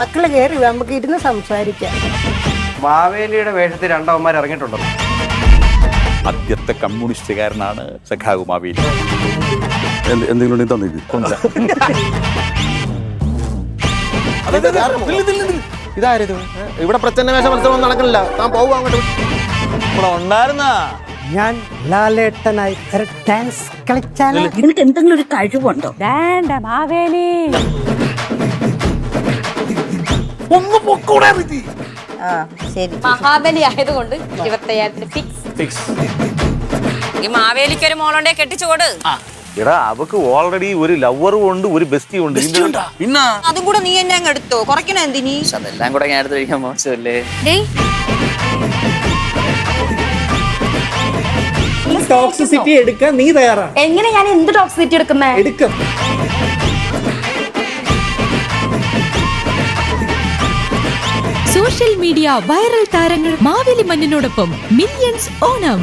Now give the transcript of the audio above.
മക്കൾ കയറി വാ, നമുക്ക് ഇരുന്ന് സംസാരിക്കാം. മാവേലിയുടെ വേഷത്തിൽ രണ്ടവന്മാർ ഇറങ്ങിയിട്ടുണ്ടോ? ആദ്യത്തെ കമ്മ്യൂണിസ്റ്റുകാരനാണ് സഖാവ് മാവേലി. എന്ത്- എന്തെങ്കിലും ഉണ്ടെങ്കിൽ തന്നേക്ക് ഇതാരത്? ഇവിടെ പ്രച്ഛന്ന വേഷ മത്സരം നടക്കണില്ല. താൻ പോവുക അങ്ങോട്ട്. ഞാൻ ലാലേട്ടനായി ഒരു ഡാൻസ് കളിച്ചാലോ നിനക്ക് എന്തെങ്കിലും ഒരു കഴിവുണ്ടോ? വേണ്ട മാവേലി. മഹാബലി ആയതുകൊണ്ട് ഇരുപത്തയ്യായിരത്തിന് ഫിക്സ് ഈ മാവേലിക്ക് ഒരു മോളുണ്ടെ കെട്ടിച്ചോട് എടാ അവക്ക് ഓൾറെഡി ഒരു ലവറും ഉണ്ട് ഒരു ബെസ്റ്റിയും ഉണ്ട്. പിന്നെ അതും കൂടെ നീ എന്നെ അങ്ങ് എടുത്തോ. കുറയ്ക്കണ എന്തിനീ? അതെല്ലാം കൂടെ ഞാൻ എടുത്ത് കഴിക്കാൻ മോശമല്ലേ? ടോക്സിസിറ്റി എടുക്കാൻ നീ തയ്യാറാണ് എങ്ങനെ ഞാൻ എന്ത് ടോക്സിറ്റി എടുക്കുന്നേ? എടുക്കും. സോഷ്യൽ മീഡിയ വൈറൽ താരങ്ങൾ മാവേലി മണ്ണിനോടൊപ്പം മില്യൺസ് ഓണം.